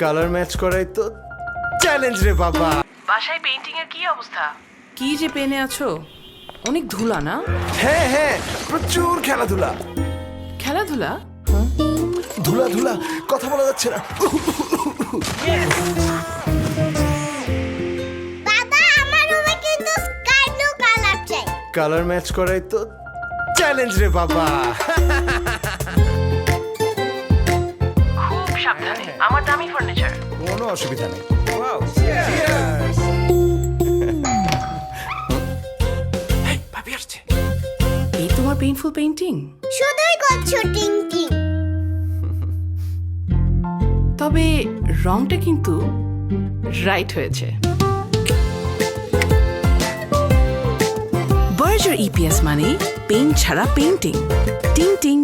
Colour match করাই তো challenge রে বাবা। বাসায় পেইন্টিং এর কি অবস্থা? কি যে পেনে আছো? অনেক ধুলা না? হ্যাঁ হ্যাঁ প্রচুর খেলাধুলা। খেলাধুলা? ধুলা ধুলা কথা বলা যাচ্ছে না। বাবা আমার রুমে কিন্তু স্কাই ব্লু কালার চাই। কালার ম্যাচ করাই তো চ্যালেঞ্জ রে বাবা। আমার দামি ফার্নিচার কোনো অসুবিধা নেই। এই তোমার পেইনফুল পেইন্টিং শুধুই করছ টিং টিং তবে রংটা কিন্তু রাইট হয়েছে। বার্জার ইপিএস মানে পেইন্ট ছাড়া পেইন্টিং টিং টিং